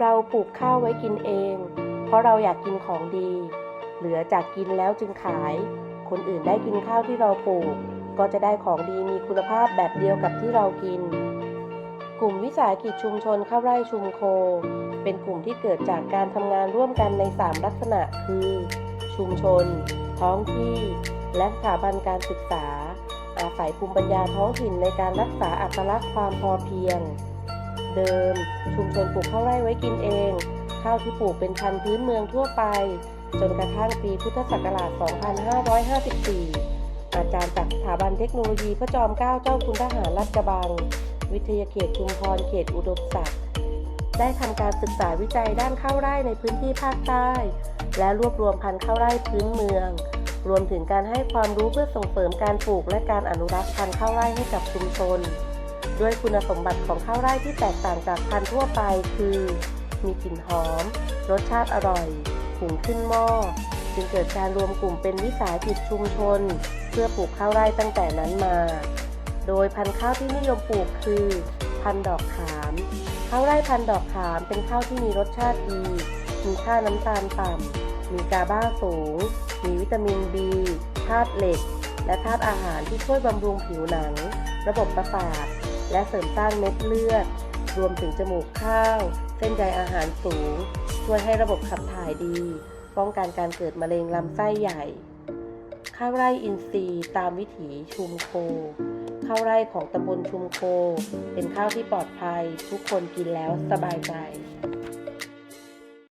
เราปลูกข้าวไว้กินเอง เพราะเราอยากกินของดี เหลือจากกินแล้วจึงขาย คนอื่นได้กินข้าวที่เราปลูก ก็จะได้ของดีมีคุณภาพแบบเดียวกับที่เรากิน กลุ่มวิสาหกิจชุมชนข้าวไร่ชุมโค เป็นกลุ่มที่เกิดจากการทำงานร่วมกันใน 3 ลักษณะคือ ชุมชน ท้องที่ และสถาบันการศึกษา อาศัยภูมิปัญญาท้องถิ่นในการรักษาอัตลักษณ์ความพอเพียง เดิม ชุมชนปลูกข้าวไร่ไว้กินเอง ข้าวที่ปลูกเป็นพันธุ์พื้นเมืองทั่วไป จนกระทั่งปีพุทธศักราช 2554 อาจารย์จากสถาบันเทคโนโลยีพระจอมเกล้าเจ้าคุณทหารราชกระบัง วิทยาเขตชุมพรเขตอุดมศักดิ์ได้ทำการศึกษาวิจัยด้านข้าวไร่ในพื้นที่ภาคใต้ และรวบรวมพันธุ์ข้าวไร่พื้นเมือง รวมถึงการให้ความรู้เพื่อส่งเสริมการปลูกและการอนุรักษ์พันธุ์ข้าวไร่ให้กับชุมชน ด้วยคุณสมบัติของข้าวไร่ที่แตกต่างจากพันธุ์ทั่วไปคือ มีกลิ่นหอม รสชาติอร่อยหุงขึ้นหม้อ จึงเกิดการรวมกลุ่มเป็นวิสาหกิจชุมชน เพื่อปลูกข้าวไร่ตั้งแต่นั้นมา โดยพันธุ์ข้าวที่นิยมปลูกคือ พันธุ์ดอกขาม ข้าวไร่พันธุ์ดอกขามเป็นข้าวที่มีรสชาติดี มีค่าน้ำตาลต่ำ มีกาบ้าสูง มีวิตามิน B ธาตุเหล็ก และธาตุอาหารที่ช่วยบำรุงผิวหนัง ระบบประสาท และเสริมสร้างเม็ดเลือด รวมถึงจมูกข้าว เส้นใยอาหารสูง ช่วยให้ระบบขับถ่ายดี ป้องกันการเกิดมะเร็งลำไส้ใหญ่ ข้าวไร่อินทรีย์ตามวิถีชุมโค ข้าวไร่ของตำบลชุมโค เป็นข้าวที่ปลอดภัย ทุกคนกินแล้วสบายใจ